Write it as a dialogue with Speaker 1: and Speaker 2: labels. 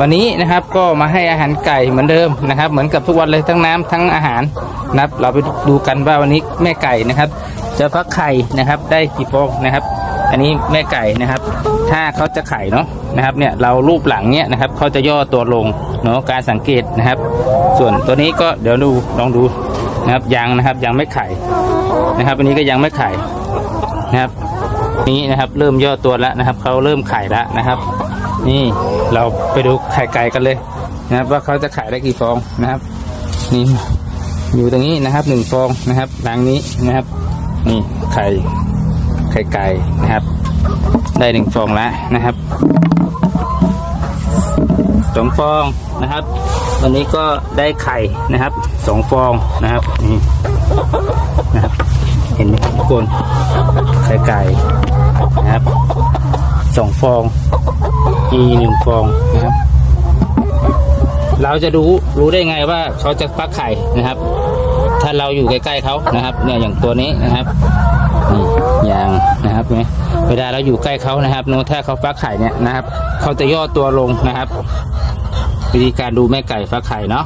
Speaker 1: วันนี้นะครับก็มาให้อาหารไก่เหมือนเดิมนะครับ เหมือนกับทุกวันเลยทั้งน้ำทั้งอาหารนะครับ เราไปดูกันว่าวันนี้แม่ไก่นะครับ จะฟักไข่นะครับได้กี่ฟองนะครับ อันนี้แม่ไก่นะครับ ถ้าเขาจะไข่เนาะนะครับเนี่ยเรารูปหลังเนี่ยนะครับเขาจะย่อตัวลงเนาะการสังเกตนะครับ ส่วนตัวนี้ก็เดี๋ยวดูลองดูนะครับยังนะครับยังไม่ไข่นะครับอันนี้ก็ยังไม่ไข่นะครับ นี้นะครับเริ่มย่อตัวแล้วนะครับเขาเริ่มไข่แล้วนะครับ นี่เราไปดูไข่ไก่กันเลยนะครับ ว่าเขาจะไข่ได้กี่ฟองนะครับ นี่อยู่ตรงนี้นะครับหนึ่งฟองนะครับรังนี้นะครับ นี่ไข่ไข่ไก่นะครับ ได้หนึ่งฟองแล้วนะครับสองฟองนะครับ วันนี้ก็ได้ไข่นะครับสองฟองนะครับนี่นะครับ เห็นไหมทุกคนไข่ไก่นะครับสองฟอง มีหนึ่งฟองนะครับ เราจะรู้รู้ได้ไงว่าเขาจะฟักไข่นะครับ ถ้าเราอยู่ใกล้ๆเขานะครับ เนี่ยอย่างตัวนี้นะครับนี่อย่างนะครับเนี่ยเวลาเราอยู่ใกล้เขานะครับโน้ถ้าเขาฟักไข่เนี่ยนะครับ เขาจะย่อตัวลงนะครับ วิธีการดูแม่ไก่ฟักไข่เนาะ